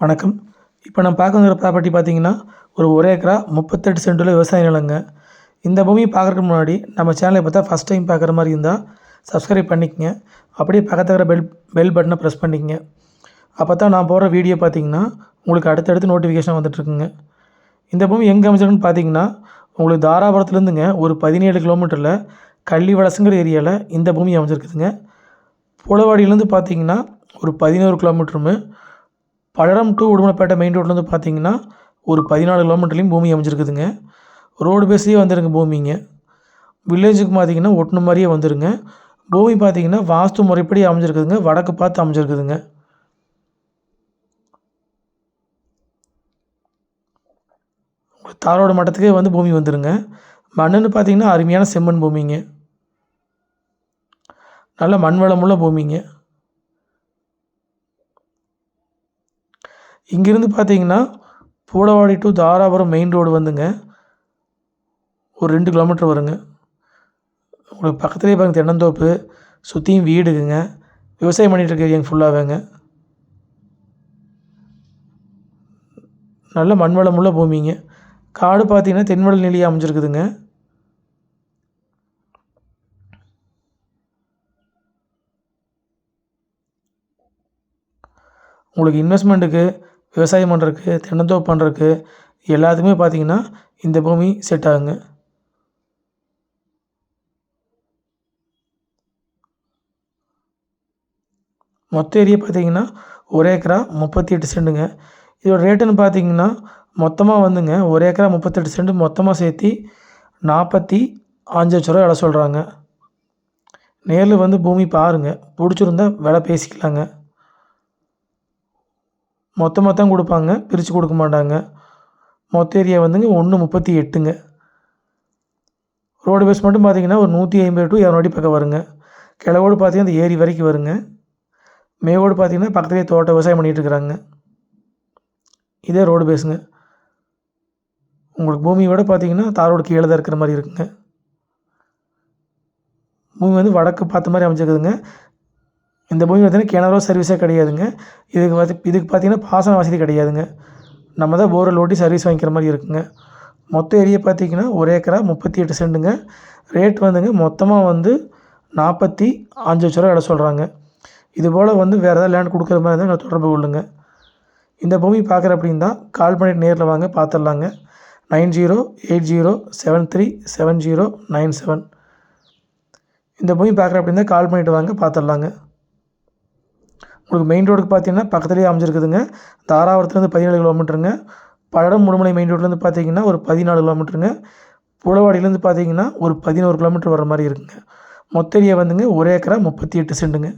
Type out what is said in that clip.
வணக்கம். இப்போ நம்ம பார்க்கணுங்கிற ப்ராப்பர்ட்டி பார்த்தீங்கன்னா ஒரு ஒரே ஏக்கரா முப்பத்தெட்டு சென்டில் விவசாய நிலங்க. இந்த பூமியை பார்க்குறதுக்கு முன்னாடி நம்ம சேனலை பார்த்தா ஃபஸ்ட் டைம் பார்க்குற மாதிரி இருந்தால் சப்ஸ்கிரைப் பண்ணிக்கங்க. அப்படியே பக்கத்தில் இருக்கிற பெல் பெல் பட்டனை ப்ரெஸ் பண்ணிக்கங்க. அப்போ தான் நான் போடுற வீடியோ பார்த்தீங்கன்னா உங்களுக்கு அடுத்தடுத்து நோட்டிஃபிகேஷன் வந்துட்டுருக்குங்க இந்த பூமி எங்கே அமைச்சிருக்குன்னு பார்த்தீங்கன்னா உங்களுக்கு தாராபுரத்துலேருந்துங்க ஒரு பதினேழு கிலோமீட்டரில் கள்ளிவலசுங்கிற ஏரியாவில் இந்த பூமி அமைஞ்சிருக்குதுங்க. புலவாடியிலேருந்து பார்த்தீங்கன்னா ஒரு பதினோரு கிலோமீட்டருமே பழரம் டு உடுமலைப்பேட்டை மெயின் ரோட்லேருந்து பார்த்தீங்கன்னா ஒரு பதினாலு கிலோமீட்டர்லேயும் பூமி அமைஞ்சிருக்குதுங்க. ரோடு பேஸ்லேயே வந்துருங்க பூமிங்க. வில்லேஜுக்கு பார்த்தீங்கன்னா ஒட்டின மாதிரியே வந்துருங்க. பூமி பார்த்தீங்கன்னா வாஸ்து முறைப்படி அமைஞ்சிருக்குதுங்க. வடக்கு பார்த்து அமைஞ்சிருக்குதுங்க. தாரோட மட்டத்துக்கே வந்து பூமி வந்துருங்க. மண்ணுன்னு பார்த்தீங்கன்னா அருமையான செம்மண் பூமிங்க. நல்ல மண் வளமுள்ள பூமிங்க. இங்கேருந்து பார்த்தீங்கன்னா Poodavadi to Dharapuram main road வந்துங்க. ஒரு ரெண்டு கிலோமீட்டர் வருங்க. உங்களுக்கு பக்கத்துலேயே பாருங்கள் தென்னந்தோப்பு. சுற்றியும் வீடுங்க. விவசாயம் பண்ணிகிட்டு இருக்க ஃபுல்லாகவேங்க நல்ல மண் வளமுள்ள பூமிங்க. காடு பார்த்தீங்கன்னா தென்வடல் நிலையாக அமைஞ்சிருக்குதுங்க. உங்களுக்கு இன்வெஸ்ட்மெண்ட்டுக்கு விவசாயம் பண்ணுறக்கு தென்னந்தோப்பு பண்ணுறதுக்கு எல்லாத்துக்குமே பார்த்தீங்கன்னா இந்த பூமி செட் ஆகுங்க. மொத்த ஏரியா பார்த்தீங்கன்னா ஒரு ஏக்கரா முப்பத்தி எட்டு சென்ட்டுங்க இதோட ரேட்டுன்னு பார்த்தீங்கன்னா மொத்தமாக வந்துங்க ஒரு ஏக்கரா முப்பத்தெட்டு சென்ட் மொத்தமாக சேர்த்தி நாற்பத்தி அஞ்சு லட்ச ரூபா விலை சொல்கிறாங்க நேரில் வந்து பூமி பாருங்கள் பிடிச்சிருந்தா விலை பேசிக்கலாங்க. மொத்தமாக தான் கொடுப்பாங்க பிரித்து கொடுக்க மாட்டாங்க. மொத்த ஏரியா வந்துங்க ஒன்று முப்பத்தி எட்டுங்க. ரோடு பேஸ் மட்டும் பார்த்தீங்கன்னா ஒரு நூற்றி ஐம்பது டு இரநூறு பக்கம் வருங்க. கிழவோடு பார்த்தீங்கன்னா அந்த ஏரி வரைக்கும் வருங்க. மேவோடு பார்த்தீங்கன்னா பக்கத்துலேயே தோட்டம் விவசாயம் பண்ணிகிட்டு இருக்கிறாங்க இதே ரோடு பேஸுங்க உங்களுக்கு பூமியோட பார்த்தீங்கன்னா தாரோடு கீழே தான் இருக்கிற மாதிரி இருக்குங்க. பூமி வந்து வடக்கு பார்த்த மாதிரி அமைச்சிருக்குதுங்க இந்த பூமி பார்த்தீங்கன்னா கிணறோ சர்வீஸே கிடையாதுங்க. இதுக்கு பார்த்து இதுக்கு பார்த்தீங்கன்னா பாசன வசதி கிடையாதுங்க. நம்ம தான் போரில் ஓட்டி சர்வீஸ் வாங்கிக்கிற மாதிரி இருக்குங்க. மொத்த ஏரியா பார்த்தீங்கன்னா ஒரு ஏக்கரா முப்பத்தி எட்டு சென்ட்டுங்க. ரேட் வந்துங்க மொத்தமாக வந்து நாற்பத்தி அஞ்சு லட்ச ரூபா இட சொல்கிறாங்க இது போல் வந்து வேறு ஏதாவது லேண்ட் கொடுக்குற மாதிரி இருந்தால் தொடர்பு கொள்ளுங்க. இந்த பூமி பார்க்குற அப்படின்னா கால் பண்ணிட்டு நேரில் வாங்க பார்த்துடலாங்க. Nine zero eight zero seven three seven zero nine seven. இந்த பூமி பார்க்குற அப்படின்னா கால் பண்ணிவிட்டு வாங்க பார்த்துடலாங்க. உங்களுக்கு மெயின் ரோடுக்கு பார்த்தீங்கன்னா பக்கத்துலேயே அமைஞ்சிருக்குதுங்க. தாராபுரத்துலேருந்து பதினேழு கிலோமீட்டருங்க பழடம் முடுமலை மெயின் ரோட்லேருந்து பார்த்தீங்கன்னா ஒரு பதினாலு கிலோமீட்டருங்க புலவாடியிலேருந்து பார்த்தீங்கன்னா ஒரு பதினோரு கிலோமீட்டர் வர மாதிரி இருக்குங்க. மொத்த ஏரியா வந்துங்க ஒரு ஏக்கரா முப்பத்தி எட்டு செண்டுங்க